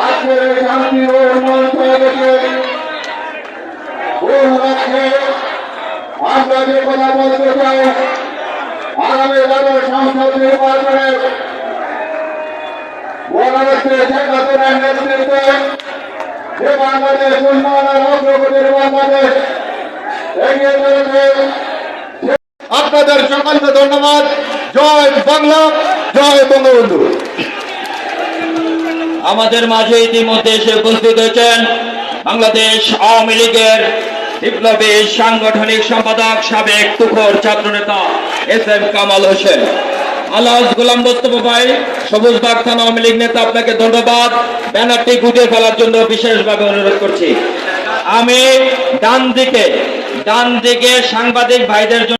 আজকের শান্তি আমরা যে কথা বলতে চাই আগামী বছর সংসদ নির্বাচনে মহারাষ্ট্রে শেখ হাসিনার নেতৃত্বে আপনাদের সকলকে ধন্যবাদ। জয় বাংলা, জয় বঙ্গবন্ধু। আমাদের মাঝে ইতিমধ্যে এসে উপস্থিত হয়েছেন বাংলাদেশ আওয়ামী লীগের বিপ্লবী সাংগঠনিক সম্পাদক সাবেক তুখর ছাত্রনেতা এস এম কামাল হোসেন। আলাস গোলাম মোস্তফা ভাই সবুজ বাগ থানা আওয়ামী লীগ নেতা, আপনাকে ধন্যবাদ। ব্যানারটি গুটিয়ে ফেলার জন্য বিশেষভাবে অনুরোধ করছি। আমি ডান দিকে ডান দিকে সাংবাদিক ভাইদের জন্য